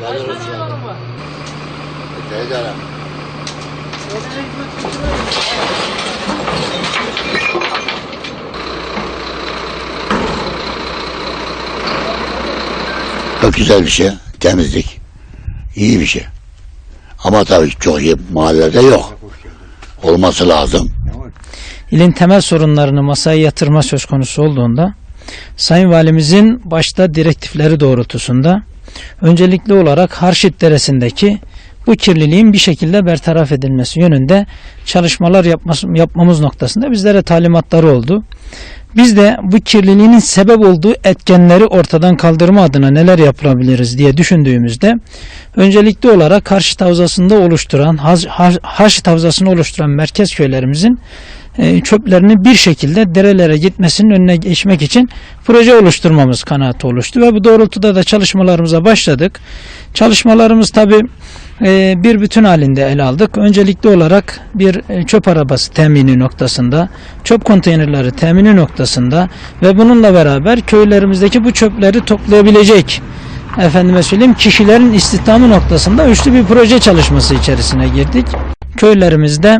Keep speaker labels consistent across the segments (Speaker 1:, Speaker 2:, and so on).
Speaker 1: Tane hayvanın var?
Speaker 2: Teyze Çok güzel bir şey. Temizlik. İyi bir şey. Ama tabii çok iyi mahallede yok. Olması lazım.
Speaker 3: İlin temel sorunlarını masaya yatırma söz konusu olduğunda Sayın Valimizin başta direktifleri doğrultusunda öncelikli olarak Harşit Deresi'ndeki bu kirliliğin bir şekilde bertaraf edilmesi yönünde çalışmalar yapması, yapmamız noktasında bizlere talimatları oldu. Biz de bu kirliliğin sebep olduğu etkenleri ortadan kaldırma adına neler yapabiliriz diye düşündüğümüzde öncelikli olarak Harşit Havzası'nda oluşturan, Harşit Havzası'nı oluşturan merkez köylerimizin çöplerini bir şekilde derelere gitmesinin önüne geçmek için proje oluşturmamız kanaati oluştu ve bu doğrultuda da çalışmalarımıza başladık. Çalışmalarımız tabi bir bütün halinde ele aldık. Öncelikli olarak bir e, çöp arabası temini noktasında, çöp konteynerleri temini noktasında ve bununla beraber köylerimizdeki bu çöpleri toplayabilecek efendime söyleyeyim kişilerin istihdamı noktasında üçlü bir proje çalışması içerisine girdik. Köylerimizde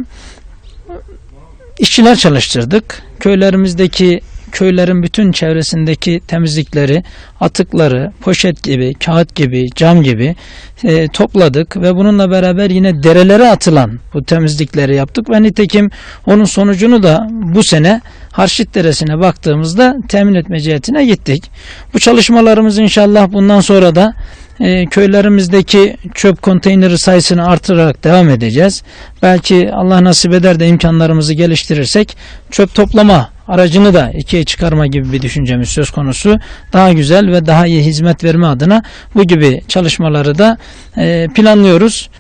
Speaker 3: işçiler çalıştırdık. Köylerimizdeki köylerin bütün çevresindeki temizlikleri, atıkları, poşet gibi, kağıt gibi, cam gibi e, topladık ve bununla beraber yine derelere atılan bu temizlikleri yaptık ve nitekim onun sonucunu da bu sene Harşit Deresi'ne baktığımızda temin etme cihetine gittik. Bu çalışmalarımız inşallah bundan sonra da e, köylerimizdeki çöp konteyneri sayısını artırarak devam edeceğiz. Belki Allah nasip eder de imkanlarımızı geliştirirsek çöp toplama aracını da ikiye çıkarma gibi bir düşüncemiz söz konusu. Daha güzel ve daha iyi hizmet verme adına bu gibi çalışmaları da e, planlıyoruz.